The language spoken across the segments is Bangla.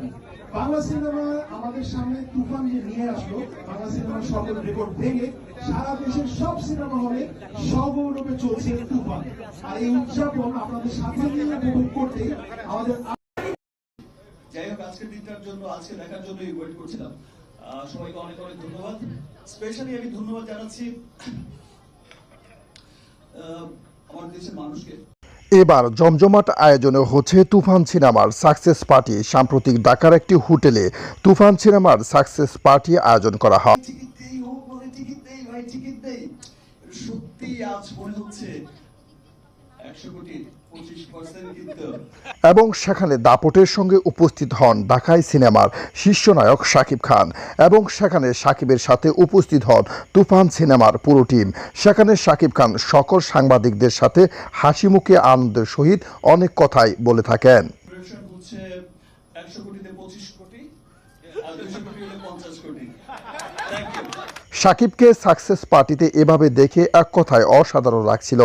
তুফান বাংলা সিনেমা আমাদের সামনে তুফান যে নিয়ে আসলো, বাংলা সিনেমার সকল রেকর্ড ভেঙে সারা দেশের সব সিনেমা হলে সগৌরবে চলছে তুফান। আর এই উদযাপন আপনাদের সাথে নিয়ে উপভোগ করতে আমাদের যাই হোক আজকের দিনটার জন্য, আজকে দেখার জন্যই ওয়েট করছিলাম। সবাইকে অনেক অনেক ধন্যবাদ। স্পেশালি আমি ধন্যবাদ জানাচ্ছি আমার দেশের মানুষকে। এবার জমজমাট আয়োজনে হচ্ছে তুফান সিনেমার সাকসেস পার্টি। সাম্প্রতিক ঢাকার একটি হোটেলে তুফান সিনেমার সাকসেস পার্টি আয়োজন করা হয়। এবং সেখানে দাপটের সঙ্গে উপস্থিত হন ঢাকাই সিনেমার শীর্ষ নায়ক শাকিব খান এবং সেখানে শাকিবের সাথে উপস্থিত হন তুফান সিনেমার পুরো টিম। সেখানে শাকিব খান সকল সাংবাদিকদের সাথে হাসি মুখে আনন্দের সহিত অনেক কথাই বলে থাকেন। কোটিতে কোটি। সাকিবকে সাকসেস পার্টিতে এভাবে দেখে এক কথায় অসাধারণ লাগছিল।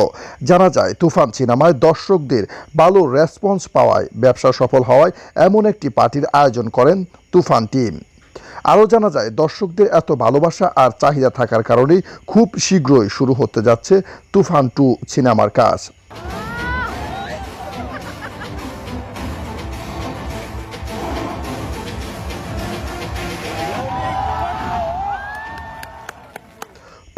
জানা যায়, তুফান সিনেমায় দর্শকদের ভালো রেসপন্স পাওয়ায়, ব্যবসা সফল হওয়ায় এমন একটি পার্টির আয়োজন করেন তুফান টিম। আরও জানা যায়, দর্শকদের এত ভালোবাসা আর চাহিদা থাকার কারণেই খুব শীঘ্রই শুরু হতে যাচ্ছে তুফান টু সিনেমার কাজ।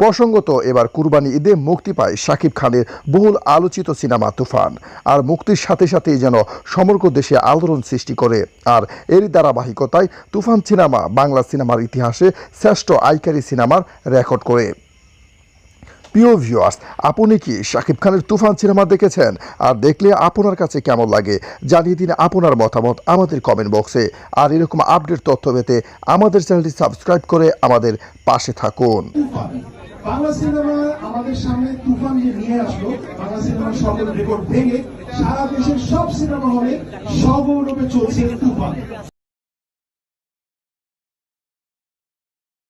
প্রসঙ্গত, এবার কুরবানি ঈদে মুক্তি পায় শাকিব খানের বহুল আলোচিত সিনেমা তুফান। আর মুক্তির সাথে সাথেই যেন সমগ্র দেশে আলোড়ন সৃষ্টি করে। আর এরই ধারাবাহিকতায় তুফান সিনেমা বাংলা সিনেমার ইতিহাসে শ্রেষ্ঠ আইকারি সিনেমার রেকর্ড করে। প্রিয় ভিউয়ার্স আপনি কি শাকিব খানের তুফান সিনেমা দেখেছেন? আর দেখলে আপনার কাছে কেমন লাগে? জানিয়ে দিন আপনার মতামত আমাদের কমেন্ট বক্সে আর এরকম আপডেট তথ্য পেতে আমাদের চ্যানেলটি সাবস্ক্রাইব করে আমাদের পাশে থাকুন। বাংলা সিনেমা আমাদের সামনে তুফান যে নিয়ে আসলো, বাংলা সিনেমার সকল রেকর্ড ভেঙে সারা দেশের সব সিনেমা হলে সগৌরবে চলছে তুফান।